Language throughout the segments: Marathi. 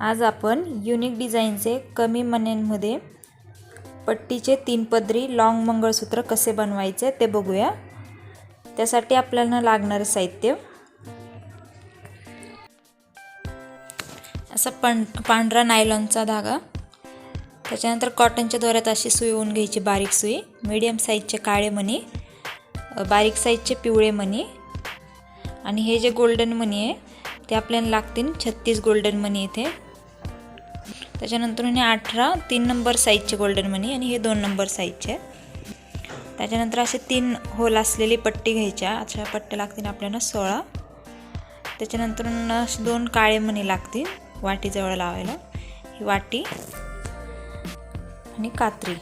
आज आपण युनिक डिझाईनचे कमी मण्यांमध्ये पट्टीचे तीन पदरी लाँग मंगळसूत्र कसे बनवायचे ते बघूया. त्यासाठी आपल्याला लागणारं साहित्य. असा पण पांढरा नायलॉनचा धागा. त्याच्यानंतर कॉटनच्या दोऱ्यात अशी सुई होऊन घ्यायची बारीक सुई. मीडियम साईजचे काळे मणी बारीक साईजचे पिवळे मणी. आणि हे जे गोल्डन मणी आहे ते आपल्याला लागतील छत्तीस गोल्डन मनी इथे. त्याच्यानंतर हे अठरा तीन नंबर साईजचे गोल्डन मनी आणि हे दोन नंबर साईजचे त्याच्यानंतर असे तीन होल असलेली पट्टी घ्यायच्या. अशा पट्ट्या लागतील आपल्याला सोळा. त्याच्यानंतर दोन काळे मणी लागतील वाटीजवळ लावायला. ही वाटी आणि कात्री.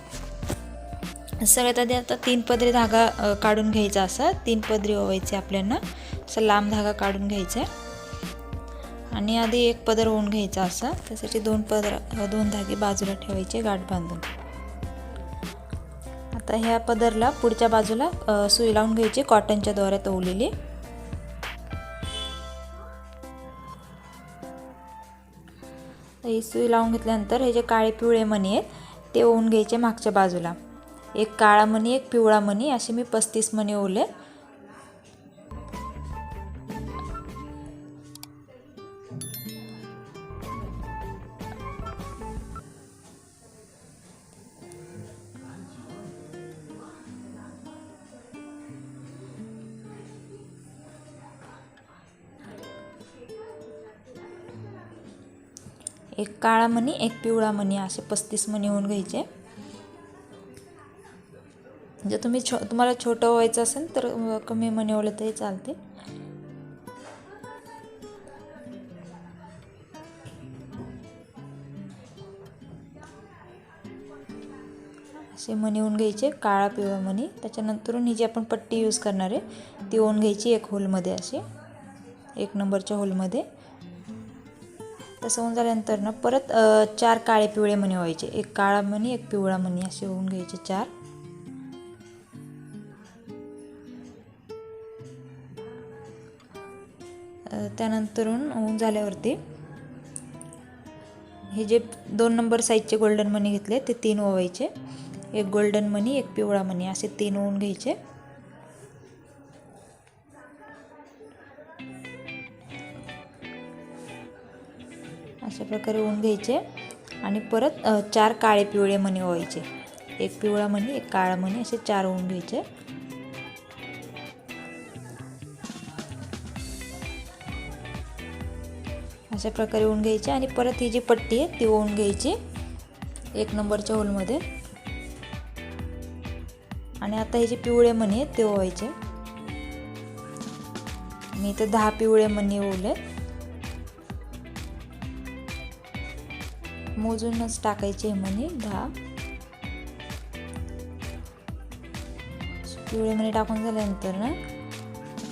सगळ्यात आधी आता तीन पदरी धागा काढून घ्यायचा असा. तीन पदरी ओवायचे आपल्याला. असं लांब धागा काढून घ्यायचा आहे. आणि आधी एक पदर होऊन घ्यायचा असा. त्यासाठी दोन पदर दोन धागे बाजूला ठेवायचे गाठ बांधून. आता ह्या पदरला पुढच्या बाजूला सुई लावून घ्यायची कॉटनच्या दोऱ्यात ओवलेली. ही सुई लावून घेतल्यानंतर हे जे काळे पिवळे मणी आहेत ते ओवून घ्यायचे मागच्या बाजूला. एक काळा मणी एक पिवळा मणी असे मी पस्तीस मणी ओवले. एक काळा मणी एक पिवळा मणी असे पस्तीस मणी होऊन घ्यायचे. जर तुम्ही छो तुम्हाला छोटं व्हायचं असेल तर कमी मणी ओले तरी चालते. असे मणी होऊन घ्यायचे काळा पिवळा मणी त्याच्यानंतर ही जी आपण पट्टी यूज करणार आहे ती ओन घ्यायची एक होलमध्ये अशी. एक नंबरच्या होलमध्ये तसं होऊन झाल्यानंतर ना परत चार काळे पिवळे मणी व्हायचे. एक काळा मणी एक पिवळा मणी असे होऊन घ्यायचे चार. त्यानंतरून होऊन झाल्यावरती हे जे दोन नंबर साईजचे गोल्डन मनी घेतले ते तीन ओवायचे. एक गोल्डन मनी एक पिवळा मनी असे तीन ओवून घ्यायचे. अशा प्रकारे ओवून घ्यायचे. आणि परत चार काळे पिवळे मणी व्हायचे. एक पिवळा मणी एक काळा मणी असे चार ओवून घ्यायचे. अशा प्रकारे ओवून घ्यायचे. आणि परत ही जी पट्टी आहे ती ओवून घ्यायची. एक नंबरच्या होलमध्ये आणि आता हे जे पिवळे मणी आहेत ते ओवायचे. मी इथे दहा पिवळे मणी ओवले. मोजूनच टाकायचे हे मणी दहा. पिवळे मणी टाकून झाल्यानंतर ना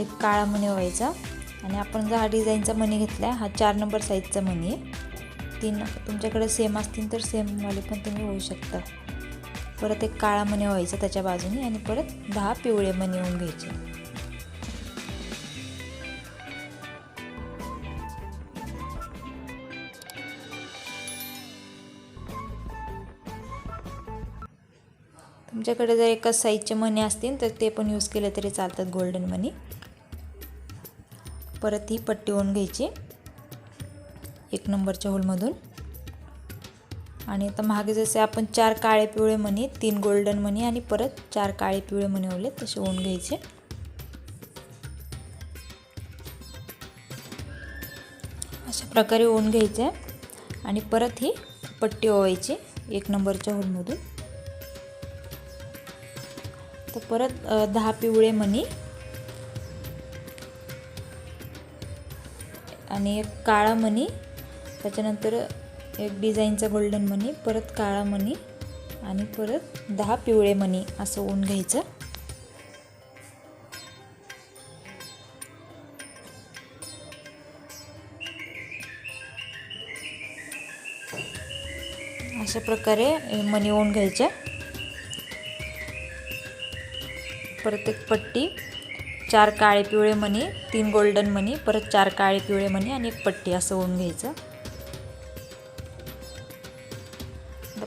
एक काळा मणी व्हायचा आणि आपण जो हा डिझाईनचा मणी घेतला आहे हा चार नंबर साईजचा मणी आहे. तीन तुमच्याकडे सेम असतील तर सेमवाले पण तुम्ही होऊ शकता. परत एक काळा मणी व्हायचा त्याच्या बाजूने आणि परत दहा पिवळे मणी होऊन घ्यायचे. तुमच्याकडे जर एकाच साईजचे मणी असतील तर ते पण यूज केले तरी चालतात गोल्डन मनी परत ही पट्टी होऊन घ्यायची. एक नंबरच्या होलमधून आणि आता मागे जसे आपण चार काळे पिवळे मणी तीन गोल्डन मणी आणि परत चार काळे पिवळे मणी ओले तसे होऊन घ्यायचे. अशा प्रकारे ओन घ्यायचे. आणि परत ही पट्टी ओवायची एक नंबरच्या होलमधून तर परत दहा पिवळे मणी आणि एक काळा मणी त्याच्यानंतर एक डिझाईनचा गोल्डन मनी परत काळा मणी आणि परत दहा पिवळे मणी असं ऊन घ्यायचं. अशा प्रकारे मणी ओन घ्यायच्या परत एक पट्टी चार काळे पिवळे मणी तीन गोल्डन मणी परत चार काळे पिवळे मणी आणि एक पट्टी असं ओन घ्यायचं.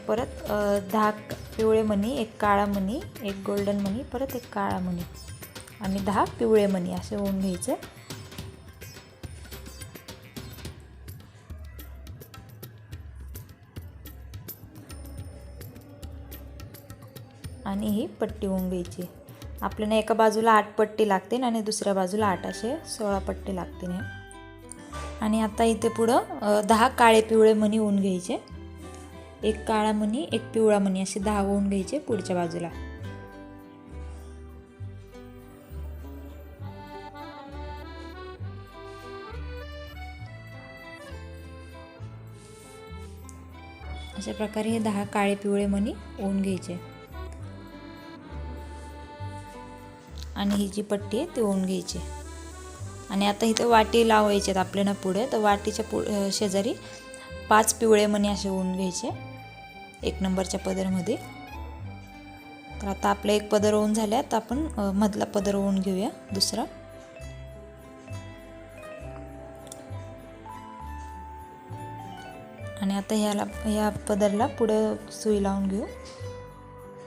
परत दहा पिवळे मणी एक काळा मणी एक गोल्डन मणी परत एक काळा मणी. आणि दहा पिवळे मणी असे होऊन घ्यायचे. आणि ही पट्टी होऊन घ्यायची. आपल्याला एका बाजूला आठ पट्टी लागते आणि दुसऱ्या बाजूला आठ असे सोळा पट्टी लागते हे. आणि आता इथे पुढं दहा काळे पिवळे मणी होऊन घ्यायचे. एक काळा मणी एक पिवळा मणी असे दहा होऊन घ्यायचे पुढच्या बाजूला. अशा प्रकारे हे दहा काळे पिवळे मणी ओन घ्यायचे. आणि ही जी पट्टी आहे ती ओन घ्यायची. आणि आता इथं वाटी लावायचे आहेत आपल्याला पुढे. तर वाटीच्या पु शेजारी पाच पिवळे मणी असे ओन घ्यायचे. एक नंबरच्या पदरमध्ये. तर आता आपलं एक पदर होऊन झाल्या तर आपण मधला पदर होऊन घेऊया दुसरा. आणि आता ह्याला ह्या पदरला पुढं सुई लावून घेऊ.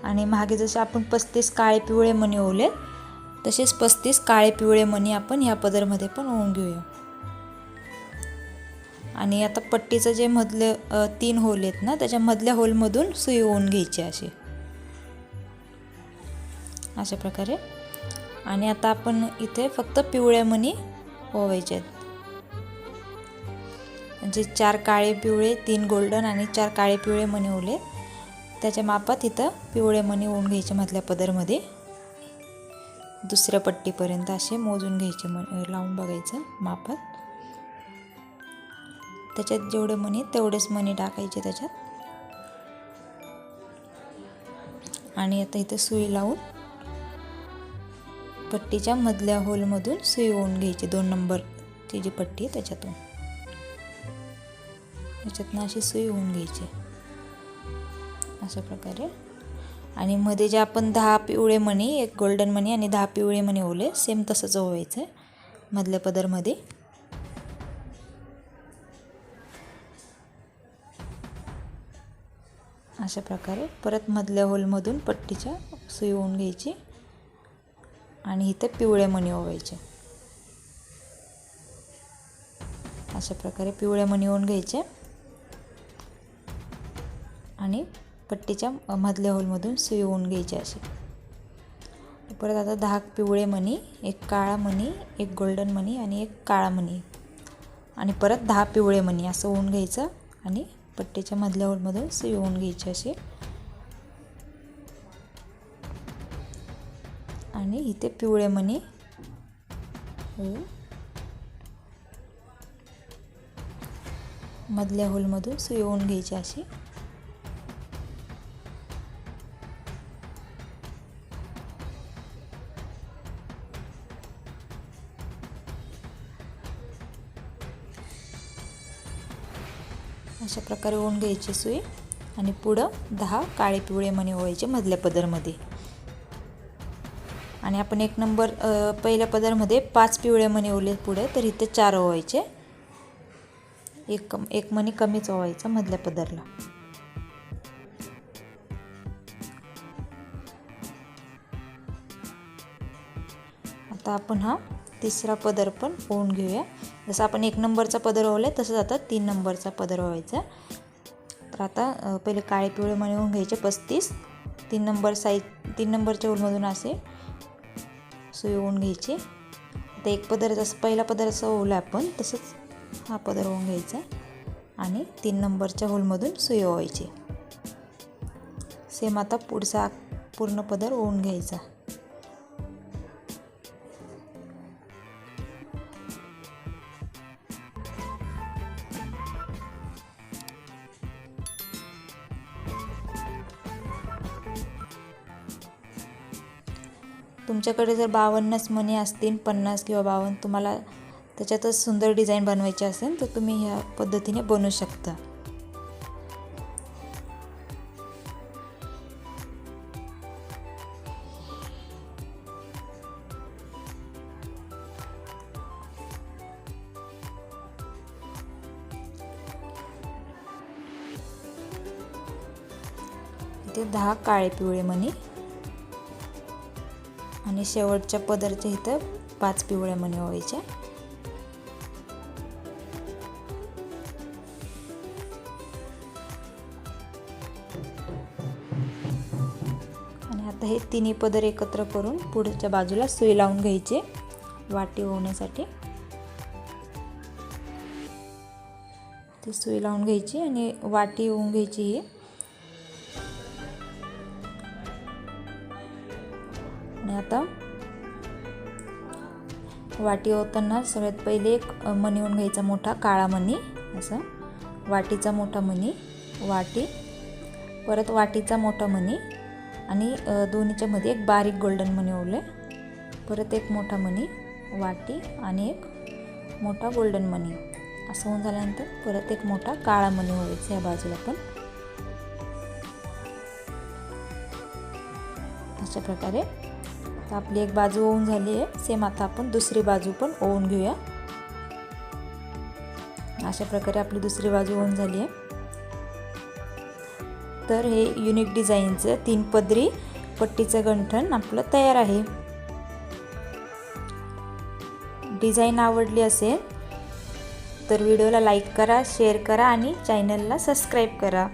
आणि मागे जसे आपण पस्तीस काळे पिवळे मणी ओवले तसेच पस्तीस काळे पिवळे मणी आपण ह्या पदरमध्ये पण ओवून घेऊया. आणि आता पट्टीचं जे मधलं तीन होल आहेत ना त्याच्या मधल्या होलमधून सुई ओवून घ्यायची अशी. अशा प्रकारे. आणि आता आपण इथे फक्त पिवळ्या मणी ओवायचे आहेत. म्हणजे चार काळे पिवळे तीन गोल्डन आणि चार काळे पिवळे मणी ओले. त्याच्या मापात इथं पिवळे मणी ओवून घ्यायचे मधल्या पदरमध्ये. दुसऱ्या पट्टीपर्यंत असे मोजून घ्यायचे म लावून बघायचं मापात. त्याच्यात जेवढं मणी तेवढेच मणी टाकायचे त्याच्यात. आणि आता इथं सुई लावून पट्टीच्या मधल्या होलमधून सुई ओवून घ्यायची दोन नंबरची जी पट्टी आहे त्याच्यातून. त्याच्यातनं अशी सुई होऊन घ्यायची. अशा प्रकारे. आणि मध्ये जे आपण दहा पिवळे मणी एक गोल्डन मणी आणि दहा पिवळे मणी ओले सेम तसंच ओवायचं आहे मधल्या पदरमध्ये. अशा प्रकारे. परत मधल्या होलमधून पट्टीच्या सुई होऊन घ्यायची आणि इथे पिवळे मणी ओवायचे. अशा प्रकारे पिवळे मणी ओवून घ्यायचे. आणि पट्टीच्या मधल्या होलमधून सुई होऊन घ्यायची अशी. परत आता दहा पिवळे मणी एक काळा मणी एक गोल्डन मणी आणि एक काळा मणी. आणि परत दहा पिवळे मणी असं होऊन घ्यायचं आणि पट्टीच्या मधल्या होलमधून सुई होऊन घ्यायची अशी. आणि इथे पिवळे मणी. मधल्या होलमधून सुई होऊन घ्यायची अशी. अशा प्रकारे ओन घ्यायची सुई आणि पुढं दहा काळे पिवळे मणी ओवायचे मधल्या पदरमध्ये. आणि आपण एक नंबर पहिल्या पदरमध्ये पाच पिवळे मणी ओले पुढे तर इथे चार ओवायचे. एक कम एक मणी कमीच ओवायचा मधल्या पदरला. आता आपण हा तिसरा पदर पण ओवून घेऊया. जसं आपण एक नंबरचा पदर ओवला तसंच आता तीन नंबरचा पदर ओवायचा तर आता पहिले काळे पिवळे मणी घ्यायचे पस्तीस. तीन नंबर साईज तीन नंबरच्या होलमधून असे सुई ओवून घ्यायची. आता एक पदर जसं पहिला पदर असं ओवला आपण तसंच हा पदर ओवून घ्यायचा. आणि तीन नंबरच्या होलमधून सुई ओवायची सेम आता पुढचा पूर्ण पदर ओवून घ्यायचा. तुमच्याकडे जर बावन्नच मणी असतील पन्नास किंवा बावन्न तुम्हाला त्याच्यातच सुंदर डिझाईन बनवायची असेल तर तुम्ही ह्या पद्धतीने बनवू शकता. ते दहा काळे पिवळे मणी. आणि शेवटच्या पदरच्या इथं पाच पिवळ्या मणी ओवायच्या. आणि आता हे तिन्ही पदर एकत्र करून पुढच्या बाजूला सुई लावून घ्यायचे वाटी होण्यासाठी ती सुई लावून घ्यायची आणि वाटी होऊन घ्यायची ही. आणि आता वाटी होताना सगळ्यात पहिले एक मणी होऊन घ्यायचा मोठा काळा मणी असं. वाटीचा मोठा मणी वाटी. परत वाटीचा मोठा मणी आणि दोन्हीच्या मध्ये एक बारीक गोल्डन मणी ओवले. परत एक मोठा मणी वाटी आणि एक मोठा गोल्डन मणी. असं होऊन झाल्यानंतर परत एक मोठा काळा मणी व्हायचा या बाजूला पण. अशा प्रकारे तर आपली एक बाजू ओवून झाली आहे. सेम आता आपण दुसरी बाजू पण ओवून घेऊया. अशा प्रकारे आपली दुसरी बाजू ओवून झाली आहे. तर हे युनिक डिझाईनचं तीन पदरी पट्टीचं गंठण आपलं तयार आहे. डिझाईन आवडली असेल तर व्हिडिओला लाईक करा शेअर करा आणि चॅनलला सबस्क्राईब करा.